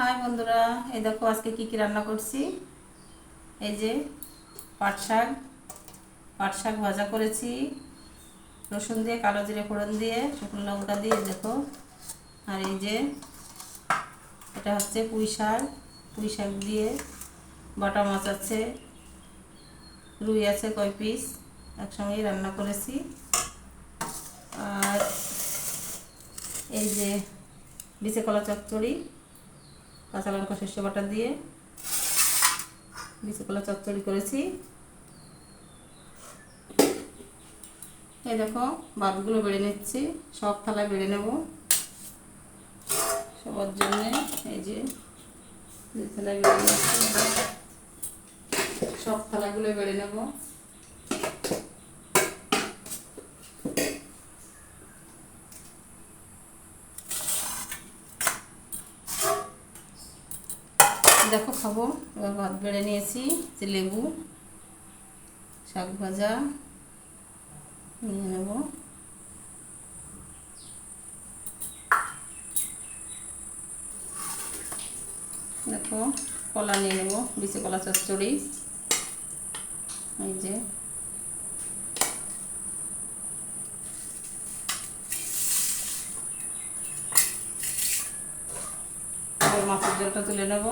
High বন্ধুরা, এই দেখো আজকে কি কি রান্না করছি? এই যে পাট শাক পাট শাক ভাজা করেছি, রসুন দিয়ে, কালো জিরে ফোড়ন দিয়ে, শুকনো লঙ্কা দিয়ে দেখো। আর এই যে এটা হচ্ছে পুঁই শাক পুঁই শাক দিয়ে বাটা মাছ আছে, রুই আছে কয় পিস, একসঙ্গেই রান্না করেছি। আর এই যে বিচে কলা চচ্চড়ি কাঁচা লঙ্কা শস্য বাটা দিয়ে বিচে কলা চচ্চড়ি করেছি। এই দেখো, ভাতগুলো বেড়ে নিচ্ছি, সব থালায় বেড়ে নেব। সবার জন্য এই যে থালায় বেড়ে নিচ্ছি, সব থালাগুলো বেড়ে নেব। দেখো খাব। এবার ভাত বেড়ে নিয়েছি, যে লেবু, শাক ভাজা, নিয়ে নেব। দেখো, কলা নিয়ে নেব, বিচে কলা চচ্চড়ি। এই যে। মাছের জলটা তুলে নেব।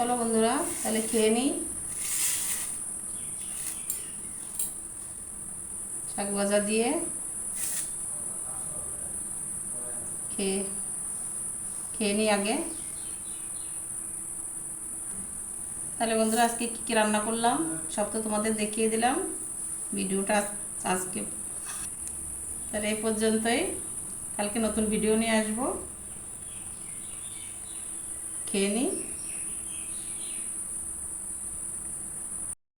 চলো বন্ধুরা, তাহলে খেয়ে নিই। শাক ভাজা দিয়ে খেয়ে খেয়ে নিই আগে। তাহলে বন্ধুরা, আজকে কী কী রান্না করলাম, সব তো তোমাদের দেখিয়ে দিলাম। ভিডিওটা আজ- আজকে তাহলে এই পর্যন্তই। কালকে নতুন ভিডিও নিয়ে আসব। খেয়ে নিই।